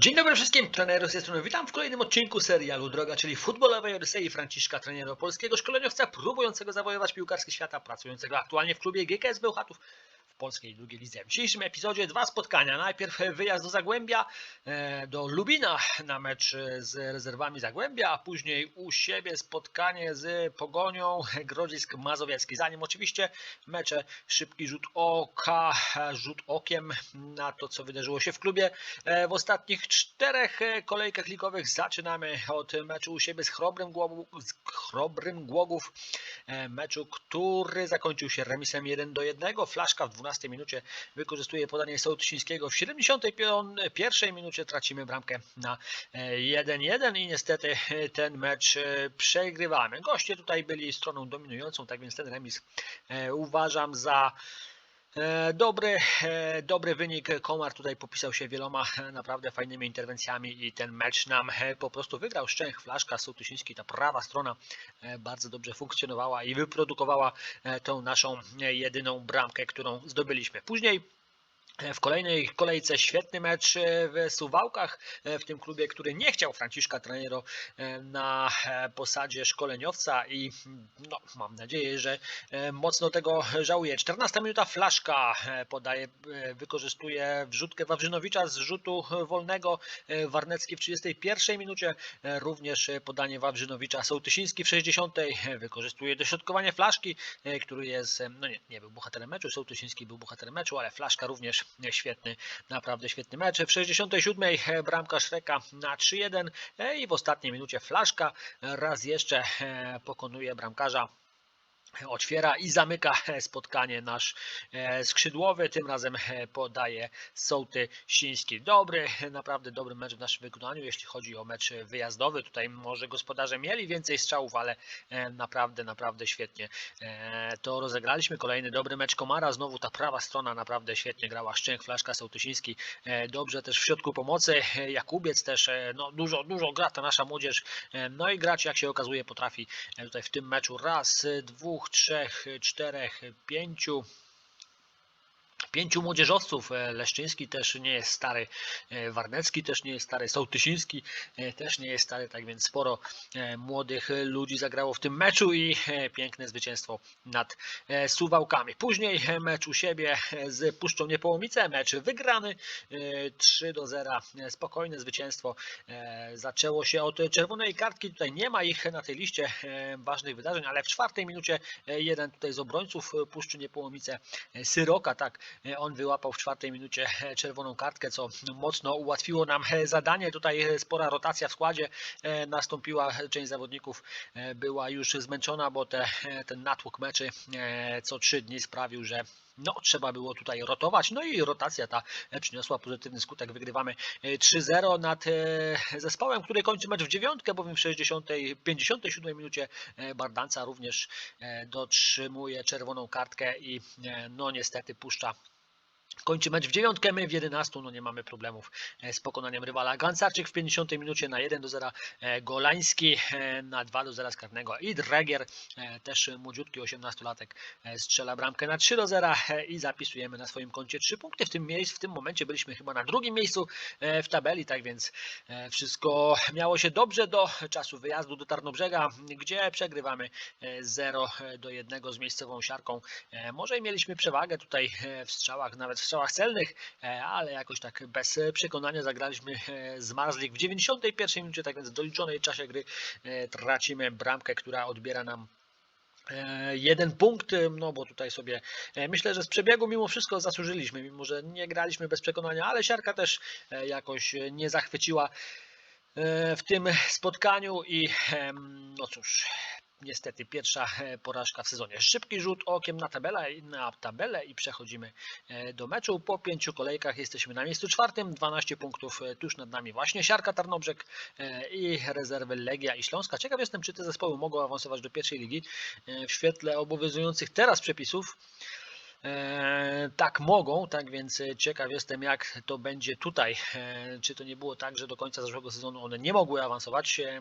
Dzień dobry wszystkim, trener z tej strony. Witam w kolejnym odcinku serialu Droga, czyli futbolowej Odysei Franciszka, trenera polskiego szkoleniowca próbującego zawojować piłkarski świata, pracującego aktualnie w klubie GKS Bełchatów polskiej drugiej lidze. W dzisiejszym epizodzie dwa spotkania. Najpierw wyjazd do Zagłębia, e, do Lubina na mecz z rezerwami Zagłębia, a później u siebie spotkanie z Pogonią Grodzisk Mazowiecki. Zanim oczywiście mecze, szybki rzut oka, rzut okiem na to, co wydarzyło się w klubie e, w ostatnich czterech kolejkach ligowych. Zaczynamy od meczu u siebie z Chrobrym, Głogów, z Chrobrym Głogów, meczu, który zakończył się remisem 1 do 1. Flaszka w 12 minucie wykorzystuje podanie Sołtysińskiego. W 71 minucie tracimy bramkę na e, 1-1 i niestety e, ten mecz e, przegrywamy. Goście tutaj byli stroną dominującą, tak więc ten remis e, uważam za E, Dobry, e, dobry wynik. Komar tutaj popisał się wieloma e, naprawdę fajnymi interwencjami i ten mecz nam e, po prostu wygrał. Szczęch, Flaszka, Sołtysiński, ta prawa strona e, bardzo dobrze funkcjonowała i wyprodukowała e, tą naszą e, jedyną bramkę, którą zdobyliśmy. Później e, w kolejnej kolejce świetny mecz e, w Suwałkach, e, w tym klubie, który nie chciał Franciszka Trenero e, na posadzie szkoleniowca i no, mam nadzieję, że mocno tego żałuje. 14 minuta Flaszka podaje, wykorzystuje wrzutkę Wawrzynowicza z rzutu wolnego. Warnecki w 31 minucie również podanie Wawrzynowicza. Sołtysiński w 60 e, wykorzystuje dośrodkowanie Flaszki, który jest, no nie, nie był bohaterem meczu, Sołtysiński był bohaterem meczu, ale Flaszka również świetny, naprawdę świetny mecz. W 67 e, bramka Szreka na 3-1 e, i w ostatniej minucie Flaszka raz jeszcze e, pokonuje bramkarza otwiera i zamyka spotkanie nasz e, skrzydłowy. Tym razem e, podaje Sołty Siński. Dobry, naprawdę dobry mecz w naszym wykonaniu, jeśli chodzi o mecz wyjazdowy. Tutaj może gospodarze mieli więcej strzałów, ale e, naprawdę, naprawdę świetnie to rozegraliśmy. Kolejny dobry mecz Komara. Znowu ta prawa strona naprawdę świetnie grała. Szczęk, Flaszka, Sołtysiński. Dobrze też w środku pomocy. Jakubiec też, no dużo, dużo gra ta nasza młodzież. No i grać, jak się okazuje, potrafi tutaj w tym meczu raz, e, dwóch, trzech, czterech, pięciu. Pięciu młodzieżowców, e, Leszczyński też nie jest stary, e, Warnecki też nie jest stary, Sołtysiński e, też nie jest stary, tak więc sporo młodych ludzi zagrało w tym meczu i piękne zwycięstwo nad Suwałkami. Później mecz u siebie z Puszczą Niepołomice, mecz wygrany e, 3 do 0, e, spokojne zwycięstwo. Zaczęło się od czerwonej kartki, tutaj nie ma ich na tej liście ważnych wydarzeń, ale w czwartej minucie jeden tutaj z obrońców Puszczy Niepołomice, Syroka, tak, on wyłapał w czwartej minucie czerwoną kartkę, co mocno ułatwiło nam zadanie. Tutaj spora rotacja w składzie e, nastąpiła, część zawodników e, była już zmęczona, bo te, e, ten natłok meczy co trzy dni sprawił, że no, trzeba było tutaj rotować, no i rotacja ta e, przyniosła pozytywny skutek. Wygrywamy e, 3-0 nad e, zespołem, który kończy mecz w dziewiątkę, bowiem w 60, 57 minucie e, Bardanca również e, dotrzymuje czerwoną kartkę i e, no niestety puszcza Kończy mecz w dziewiątkę, my w 11, no nie mamy problemów e, z pokonaniem rywala. Gancarczyk w 50 minucie na 1 do 0, e, Golański e, na 2 do 0 z karnego i Dregier, też młodziutki 18-latek, e, strzela bramkę na 3 do 0 e, i zapisujemy na swoim koncie 3 punkty. W tym miejscu, w tym momencie byliśmy chyba na drugim miejscu w tabeli, tak więc wszystko miało się dobrze do czasu wyjazdu do Tarnobrzega, gdzie przegrywamy e, 0 do 1 z miejscową siarką. Może i mieliśmy przewagę tutaj w strzałach, nawet w strzałach celnych, e, ale jakoś tak bez e, przekonania zagraliśmy e, z Marzlik w 91 minucie, tak więc w doliczonej czasie gry tracimy bramkę, która odbiera nam jeden punkt, no bo tutaj sobie myślę, że z przebiegu mimo wszystko zasłużyliśmy, mimo że nie graliśmy bez przekonania, ale siarka też jakoś nie zachwyciła w tym spotkaniu i no cóż, niestety pierwsza e, porażka w sezonie. Szybki rzut okiem na tabelę, na tabelę i przechodzimy e, do meczu. Po pięciu kolejkach jesteśmy na miejscu czwartym, 12 punktów e, tuż nad nami właśnie Siarka Tarnobrzeg i rezerwy Legia i Śląska. Ciekaw jestem, czy te zespoły mogą awansować do pierwszej ligi w świetle obowiązujących teraz przepisów. E, tak mogą, tak więc ciekaw jestem jak to będzie tutaj. E, czy to nie było tak, że do końca zeszłego sezonu one nie mogły awansować? E,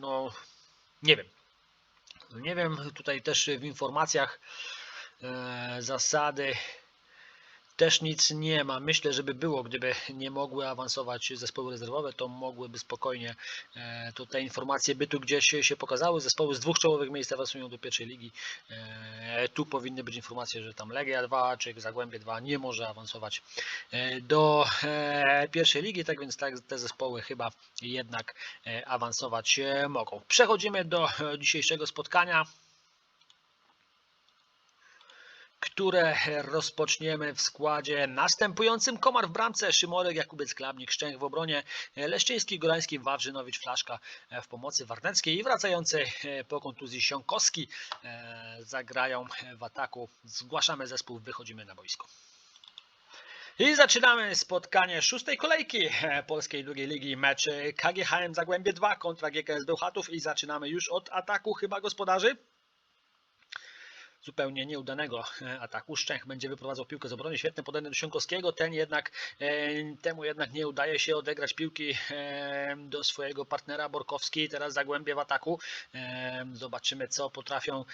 no nie wiem. Nie wiem, tutaj też w informacjach e, zasady też nic nie ma. Myślę, żeby było, gdyby nie mogły awansować zespoły rezerwowe, to mogłyby spokojnie, e, te informacje by tu gdzieś się pokazały. Zespoły z dwóch czołowych miejsc awansują do pierwszej ligi. E, Tu powinny być informacje, że tam Legia 2 czy Zagłębie 2 nie może awansować e, do pierwszej ligi, tak więc tak, te zespoły chyba jednak awansować mogą. Przechodzimy do dzisiejszego spotkania które rozpoczniemy w składzie następującym. Komar w bramce, Szymorek, Jakubiec, Klabnik, Szczęch w obronie, Leszczyński, Górański, Wawrzynowicz, Flaszka w pomocy Warneckiej i wracający po kontuzji Siąkowski e, zagrają w ataku. Zgłaszamy zespół, wychodzimy na boisko. I zaczynamy spotkanie szóstej kolejki e, polskiej drugiej ligi. Mecz e, KGHM Zagłębie 2 kontra GKS Bełchatów i zaczynamy już od ataku chyba gospodarzy zupełnie nieudanego e, ataku. Szczęch będzie wyprowadzał piłkę z obrony. Świetne podanie do Siąkowskiego. Ten jednak, e, temu jednak nie udaje się odegrać piłki e, do swojego partnera Borkowski. Teraz Zagłębie w ataku. Zobaczymy, co potrafią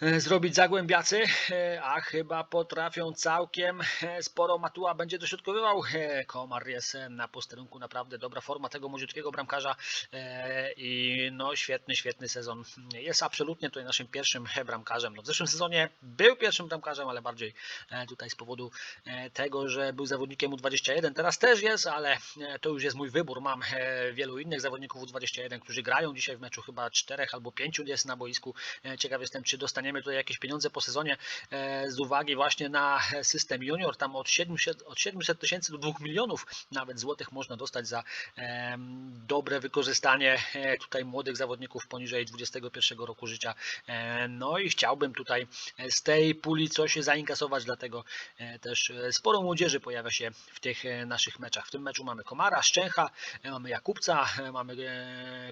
zrobić Zagłębiacy, e, a chyba potrafią całkiem e, sporo. Matuła będzie dośrodkowywał. E, Komar jest e, na posterunku, naprawdę dobra forma tego młodziutkiego bramkarza e, i no świetny, świetny sezon. Jest absolutnie tutaj naszym pierwszym e, bramkarzem. No w zeszłym sezonie był pierwszym bramkarzem, ale bardziej e, tutaj z powodu e, tego, że był zawodnikiem U21. Teraz też jest, ale e, to już jest mój wybór. Mam e, wielu innych zawodników U21, którzy grają dzisiaj w meczu, chyba czterech albo pięciu jest na boisku. E, Ciekaw jestem, czy dostaniemy tutaj jakieś pieniądze po sezonie e, z uwagi właśnie na system junior. Tam od 700 od 700 tysięcy do 2 milionów nawet złotych można dostać za dobre wykorzystanie e, tutaj młodych zawodników poniżej 21 roku życia. E, No i chciałbym tutaj z tej puli coś zainkasować, dlatego też sporo młodzieży pojawia się w tych naszych meczach. W tym meczu mamy Komara, Szczęcha, mamy Jakubca, mamy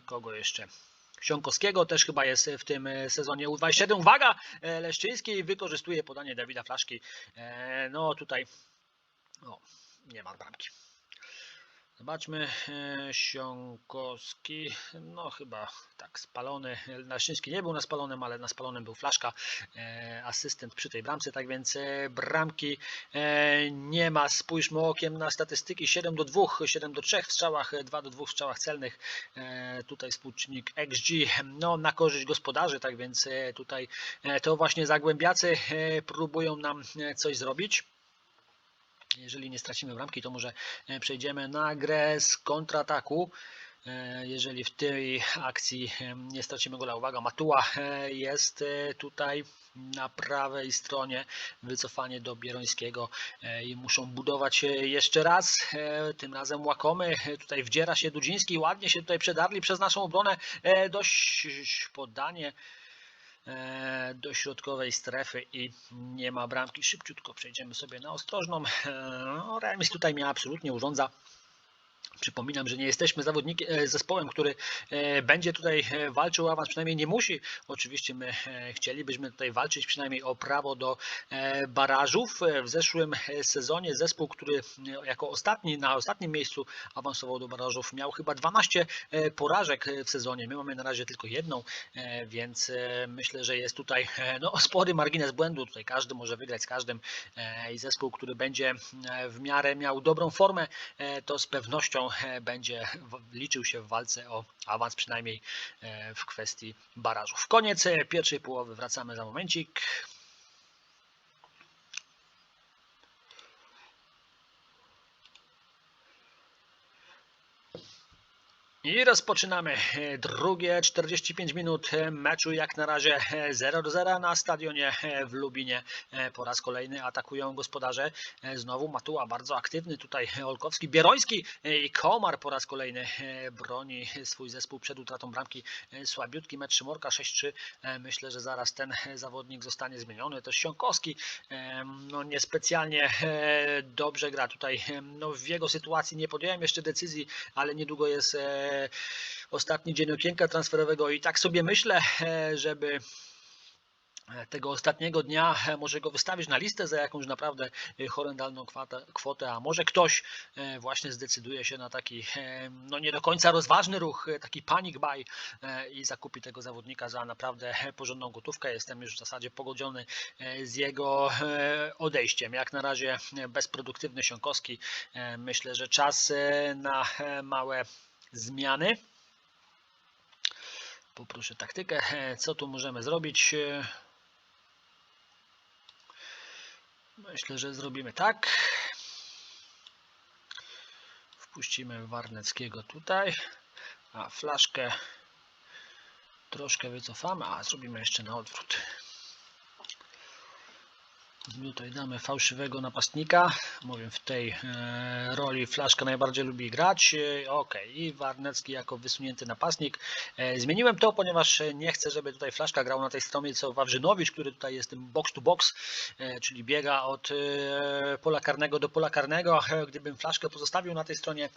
kogo jeszcze? Siąkowskiego też chyba jest w tym e, sezonie U27. Uwaga! e, Leszczyński wykorzystuje podanie Dawida Flaszki. E, No tutaj nie ma bramki. Zobaczmy, e, Siąkowski, no chyba tak spalony, Leszczyński nie był na spalonym, ale na spalonym był Flaszka, e, asystent przy tej bramce, tak więc e, bramki nie ma. Spójrzmy okiem na statystyki, 7 do 2, 7 do 3 w strzałach, e, 2 do 2 w strzałach celnych, tutaj współczynnik XG, no na korzyść gospodarzy, tak więc tutaj to właśnie Zagłębiacy próbują nam coś zrobić. Jeżeli nie stracimy bramki, to może e, przejdziemy na grę z kontrataku. E, Jeżeli w tej akcji e, nie stracimy gola, uwaga, Matuła jest tutaj na prawej stronie, wycofanie do Bierońskiego i muszą budować jeszcze raz, tym razem łakomy, tutaj wdziera się Dudziński, ładnie się tutaj przedarli przez naszą obronę, dość podanie do środkowej strefy i nie ma bramki. Szybciutko przejdziemy sobie na ostrożną. E, No, remis tutaj mnie absolutnie urządza. Przypominam, że nie jesteśmy zawodnikiem, e, zespołem, który e, będzie tutaj e, walczył o awans, przynajmniej nie musi. Oczywiście my chcielibyśmy tutaj walczyć przynajmniej o prawo do barażów. W zeszłym sezonie zespół, który jako ostatni na ostatnim miejscu awansował do barażów, miał chyba 12 e, porażek w sezonie. My mamy na razie tylko jedną, więc myślę, że jest tutaj no, spory margines błędu. Tutaj każdy może wygrać z każdym i zespół, który będzie w miarę miał dobrą formę, to z pewnością e, będzie liczył się w walce o awans, przynajmniej e, w kwestii barażów. Koniec e, pierwszej połowy, wracamy za momencik. I rozpoczynamy e, drugie 45 minut e, meczu. Jak na razie e, 0 do 0 na stadionie e, w Lubinie. E, Po raz kolejny atakują gospodarze. E, Znowu Matuła bardzo aktywny tutaj. e, Olkowski, Bieroński e, i Komar po raz kolejny e, broni swój zespół przed utratą bramki. E, Słabiutki mecz Szymorka 6-3. E, Myślę, że zaraz ten e, zawodnik zostanie zmieniony. To Siąkowski e, no niespecjalnie e, dobrze gra tutaj. E, No w jego sytuacji nie podjąłem jeszcze decyzji, ale niedługo jest e, ostatni dzień okienka transferowego i tak sobie myślę, e, żeby tego ostatniego dnia, e, może go wystawić na listę za jakąś naprawdę e, horrendalną kwotę, a może ktoś e, właśnie zdecyduje się na taki e, no nie do końca rozważny ruch, e, taki panic buy e, i zakupi tego zawodnika za naprawdę e, porządną gotówkę. Jestem już w zasadzie pogodzony e, z jego e, odejściem. Jak na razie e, bezproduktywny Siąkowski. E, Myślę, że czas e, na e, małe zmiany. Poproszę taktykę. Co tu możemy zrobić? Myślę, że zrobimy tak. Wpuścimy Warneckiego tutaj, a flaszkę troszkę wycofamy, a zrobimy jeszcze na odwrót. Tutaj damy fałszywego napastnika. Mówię, w tej e, roli Flaszka najbardziej lubi grać. E, ok, i Warnecki jako wysunięty napastnik. E, zmieniłem to, ponieważ nie chcę, żeby tutaj Flaszka grał na tej stronie co Wawrzynowicz, który tutaj jest tym box to box, czyli biega od pola karnego do pola karnego. Gdybym Flaszkę pozostawił na tej stronie,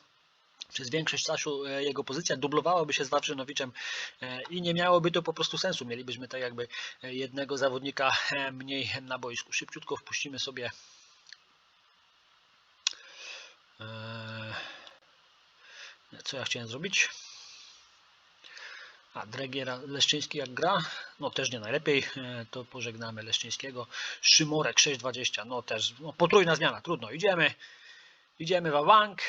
przez większość czasu e, jego pozycja dublowałaby się z Wawrzynowiczem e, i nie miałoby to po prostu sensu. Mielibyśmy tak jakby e, jednego zawodnika mniej na boisku. Szybciutko wpuścimy sobie co ja chciałem zrobić? A Dregiera Leszczyński jak gra? No też nie najlepiej, to pożegnamy Leszczyńskiego. Szymorek 6.20, no też no, potrójna zmiana, trudno, idziemy. Idziemy w bank.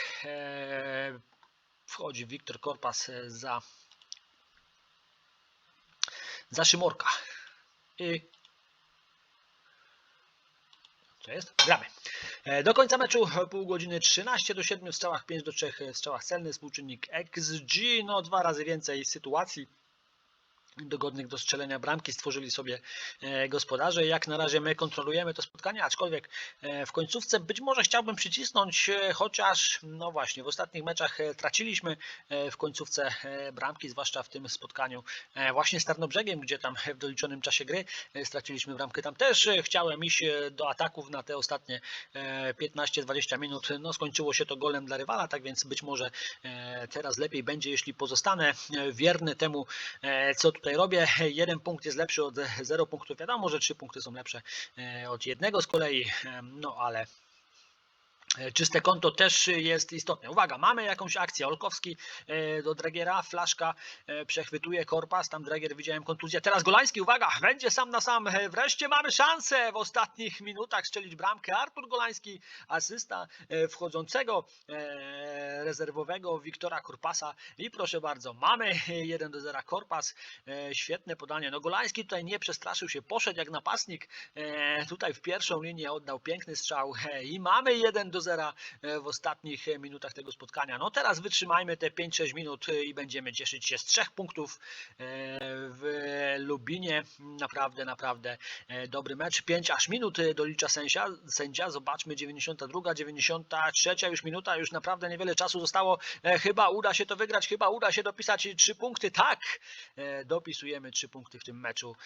Wchodzi Wiktor Korpas e, za, za Szymorka. I co jest? Gramy. E, Do końca meczu pół godziny 13 do 7 w strzałach, 5 do 3 w strzałach celny, współczynnik XG, no dwa razy więcej sytuacji dogodnych do strzelenia bramki stworzyli sobie e, gospodarze. Jak na razie my kontrolujemy to spotkanie, aczkolwiek e, w końcówce być może chciałbym przycisnąć, e, chociaż no właśnie w ostatnich meczach traciliśmy w końcówce bramki, zwłaszcza w tym spotkaniu właśnie z Tarnobrzegiem, gdzie tam w doliczonym czasie gry straciliśmy bramkę. Tam też chciałem iść do ataków na te ostatnie e, 15-20 minut. No skończyło się to golem dla rywala, tak więc być może teraz lepiej będzie, jeśli pozostanę wierny temu, co tutaj robię. Jeden punkt jest lepszy od zero punktów. Wiadomo, że trzy punkty są lepsze e, od jednego z kolei, e, no ale Czyste konto też jest istotne. Uwaga, mamy jakąś akcję. Olkowski e, do Dregiera, flaszka e, przechwytuje Korpas, tam Dregier widziałem kontuzję. Teraz Golański, uwaga, będzie sam na sam. E, Wreszcie mamy szansę w ostatnich minutach strzelić bramkę. Artur Golański, asysta e, wchodzącego e, rezerwowego Wiktora Korpasa. I proszę bardzo, mamy 1 do 0 Korpas. E, Świetne podanie. No Golański tutaj nie przestraszył się, poszedł jak napastnik. E, Tutaj w pierwszą linię oddał piękny strzał e, i mamy 1 do 0 e, w ostatnich e, minutach tego spotkania. No teraz wytrzymajmy te 5-6 minut e, i będziemy cieszyć się z trzech punktów w Lubinie. Naprawdę, naprawdę dobry mecz. 5 aż minut dolicza sędzia. sędzia. Zobaczmy 92, 93 już minuta, już naprawdę niewiele czasu zostało. Chyba uda się to wygrać, chyba uda się dopisać trzy punkty. Tak, dopisujemy trzy punkty w tym meczu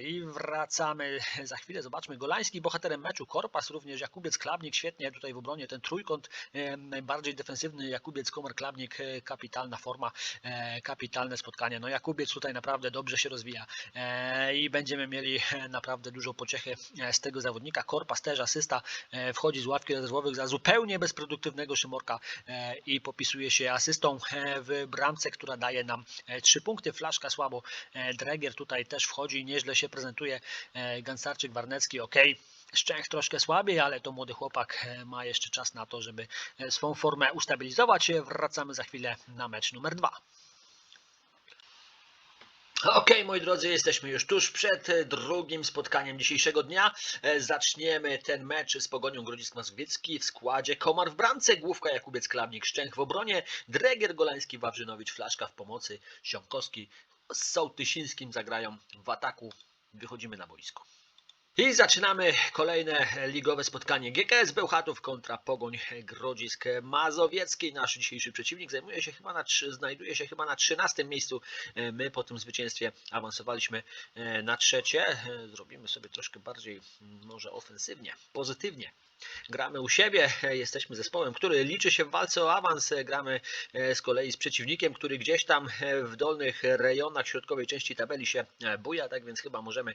i wracamy za chwilę. Zobaczmy, Golański bohaterem meczu, Korpas również, Jakubiec Klabnik, świetnie tutaj w obronie, ten trójkąt e, najbardziej defensywny, Jakubiec Komar Klabnik, e, kapitalna forma, e, kapitalne spotkanie. No Jakubiec tutaj naprawdę dobrze się rozwija i będziemy mieli naprawdę dużo pociechy z tego zawodnika. Korpas też asysta, wchodzi z ławki rezerwowych za zupełnie bezproduktywnego Szymorka i popisuje się asystą w bramce, która daje nam trzy punkty. Flaszka słabo, Dregier tutaj też wchodzi, nieźle się prezentuje. Gansarczyk, Warnecki, ok. Szczęch troszkę słabiej, ale to młody chłopak e, ma jeszcze czas na to, żeby e, swą formę ustabilizować. E, Wracamy za chwilę na mecz numer dwa. Ok, moi drodzy, jesteśmy już tuż przed drugim spotkaniem dzisiejszego dnia. Zaczniemy ten mecz z Pogonią Grodzisk Mazowiecki w składzie Komar w bramce, Główka Jakubiec Klabnik, Szczęch w obronie, Dregier Golański, Wawrzynowicz, Flaszka w pomocy, Siąkowski z Sołtysińskim zagrają w ataku. Wychodzimy na boisko. I zaczynamy kolejne ligowe spotkanie GKS Bełchatów kontra Pogoń Grodzisk Mazowiecki. Nasz dzisiejszy przeciwnik zajmuje się chyba na, znajduje się chyba na 13 miejscu. E, My po tym zwycięstwie awansowaliśmy e, na trzecie. E, Zrobimy sobie troszkę bardziej może ofensywnie, pozytywnie. Gramy u siebie, jesteśmy zespołem, który liczy się w walce o awans, gramy e, z kolei z przeciwnikiem, który gdzieś tam e, w dolnych rejonach środkowej części tabeli się e, buja, tak więc chyba możemy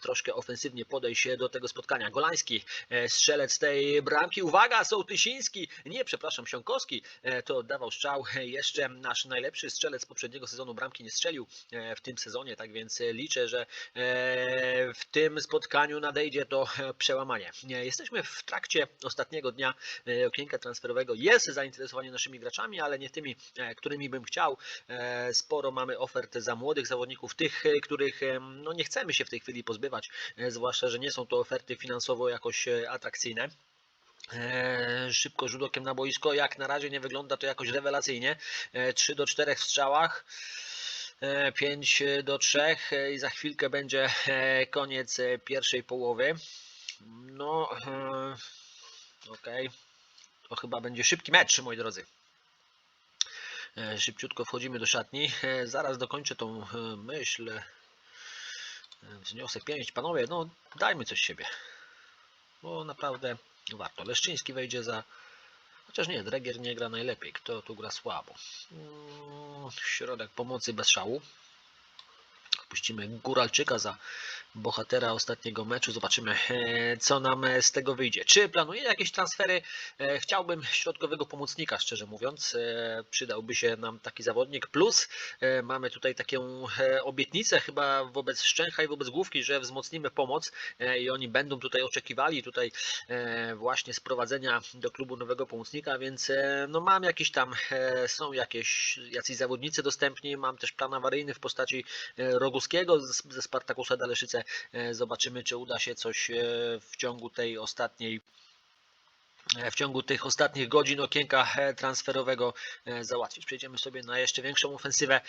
troszkę ofensywnie podejść do tego spotkania. Golański, strzelec tej bramki, uwaga, Sołtysiński, nie, przepraszam, Siąkowski, to oddawał strzał, jeszcze nasz najlepszy strzelec poprzedniego sezonu bramki nie strzelił w tym sezonie, tak więc liczę, że w tym spotkaniu nadejdzie to przełamanie. Nie, Jesteśmy w trakcie ostatniego dnia e, okienka transferowego. Jest zainteresowanie naszymi graczami, ale nie tymi, e, którymi bym chciał. E, Sporo mamy ofert za młodych zawodników, tych, których no, nie chcemy się w tej chwili pozbywać, zwłaszcza, że nie są to oferty finansowo jakoś atrakcyjne. Szybko rzut okiem na boisko. Jak na razie nie wygląda to jakoś rewelacyjnie. Eee, 3 do 4 w strzałach. 5 do 3 e, i za chwilkę będzie koniec pierwszej połowy. No, e, okej. To chyba będzie szybki mecz, moi drodzy. E, Szybciutko wchodzimy do szatni. E, Zaraz dokończę tą myśl. Wzniosek 5. Panowie, no dajmy coś siebie. Bo naprawdę warto. Leszczyński wejdzie za. Chociaż nie, Dregier nie gra najlepiej. Kto tu gra słabo? Mm, Środek pomocy bez szału. Puścimy Góralczyka za bohatera ostatniego meczu. Zobaczymy, e, co nam e, z tego wyjdzie. Czy planuję jakieś transfery? E, Chciałbym środkowego pomocnika, szczerze mówiąc. Przydałby się nam taki zawodnik. Plus mamy tutaj taką obietnicę chyba wobec Szczęcha i wobec Główki, że wzmocnimy pomoc i oni będą tutaj oczekiwali tutaj właśnie sprowadzenia do klubu nowego pomocnika, więc no mam jakiś tam, są jakieś jacyś zawodnicy dostępni, mam też plan awaryjny w postaci e, Roguskiego z- ze Spartakusa Daleszyce. E, Zobaczymy, czy uda się coś e, w ciągu tej ostatniej e, w ciągu tych ostatnich godzin okienka transferowego załatwić. Przejdziemy sobie na jeszcze większą ofensywę.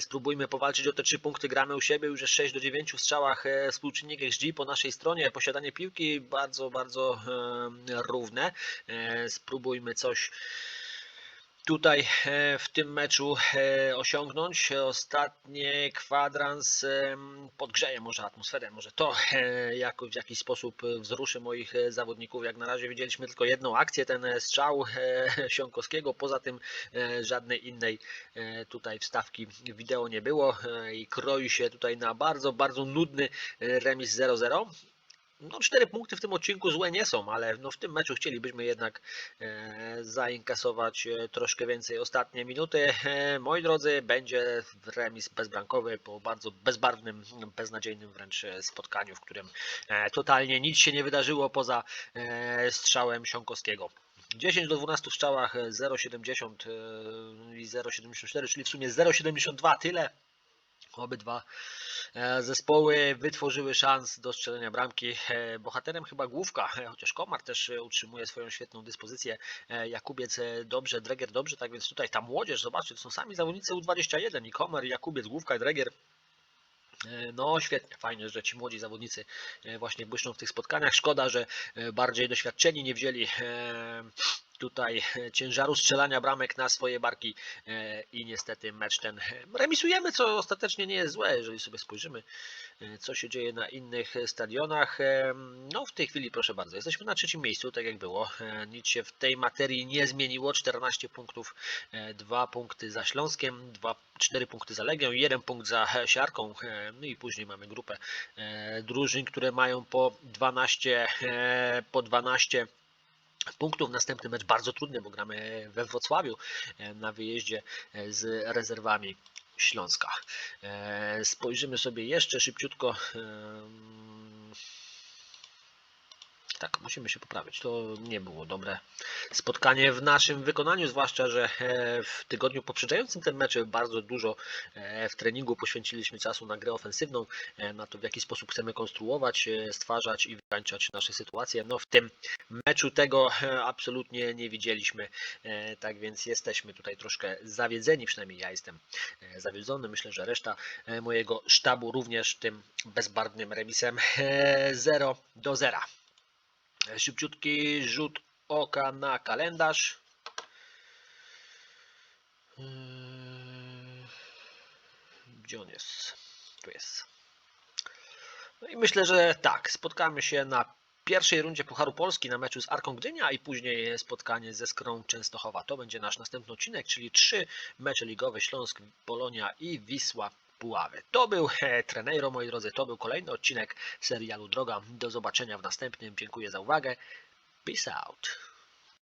Spróbujmy powalczyć o te trzy punkty. Gramy u siebie już jest 6 do 9 w strzałach. Współczynnik XG po naszej stronie. Posiadanie piłki bardzo, bardzo równe. Spróbujmy coś tutaj e, w tym meczu e, osiągnąć. Ostatni kwadrans podgrzeje może atmosferę, może to e, jako, w jakiś sposób wzruszy moich zawodników. Jak na razie widzieliśmy tylko jedną akcję, ten strzał Siąkowskiego, poza tym żadnej innej tutaj wstawki wideo nie było i kroi się tutaj na bardzo, bardzo nudny remis 0-0. No, cztery punkty w tym odcinku złe nie są, ale no, w tym meczu chcielibyśmy jednak e, zainkasować e, troszkę więcej. Ostatnie minuty, e, moi drodzy, będzie remis bezbrankowy po bardzo bezbarwnym, beznadziejnym wręcz spotkaniu, w którym totalnie nic się nie wydarzyło poza strzałem Siąkowskiego. 10 do 12 w strzałach, e, 0,70 e, i 0,74, czyli w sumie 0,72, tyle. Obydwa e, zespoły wytworzyły szans do strzelenia bramki. E, Bohaterem chyba główka, e, chociaż Komar też utrzymuje swoją świetną dyspozycję. Jakubiec dobrze, Dreger dobrze, tak więc tutaj ta młodzież, zobaczcie, to są sami zawodnicy U21 i Komar, Jakubiec, Główka Dreger. No świetnie, fajnie, że ci młodzi zawodnicy właśnie błyszczą w tych spotkaniach. Szkoda, że bardziej doświadczeni nie wzięli tutaj ciężaru strzelania bramek na swoje barki e, i niestety mecz ten e, remisujemy, co ostatecznie nie jest złe, jeżeli sobie spojrzymy, e, co się dzieje na innych stadionach. No w tej chwili, proszę bardzo, jesteśmy na trzecim miejscu, tak jak było. Nic się w tej materii nie zmieniło. 14 punktów, 2 punkty za Śląskiem, 2, 4 punkty za Legią, 1 punkt za Siarką. No i później mamy grupę drużyn, które mają po 12, e, po 12 punktów. Następny mecz bardzo trudny, bo gramy we Wrocławiu e, na wyjeździe e, z rezerwami Śląska. E, Spojrzymy sobie jeszcze szybciutko. Tak, musimy się poprawić. To nie było dobre spotkanie w naszym wykonaniu, zwłaszcza, że e, w tygodniu poprzedzającym ten mecz bardzo dużo e, w treningu poświęciliśmy czasu na grę ofensywną, e, na to w jaki sposób chcemy konstruować, stwarzać i wykańczać nasze sytuacje. No w tym meczu tego absolutnie nie widzieliśmy, tak więc jesteśmy tutaj troszkę zawiedzeni, przynajmniej ja jestem zawiedzony. Myślę, że reszta mojego sztabu również tym bezbarwnym remisem e, 0 do 0. E, Szybciutki rzut oka na kalendarz. Yy, Gdzie on jest? Tu jest. No i myślę, że tak, spotkamy się na pierwszej rundzie Pucharu Polski na meczu z Arką Gdynia i później spotkanie ze Skrą Częstochowa. To będzie nasz następny odcinek, czyli trzy mecze ligowe Śląsk, Polonia i Wisła Puławy. To był Treneiro, moi drodzy, to był kolejny odcinek serialu Droga. Do zobaczenia w następnym. Dziękuję za uwagę. Peace out.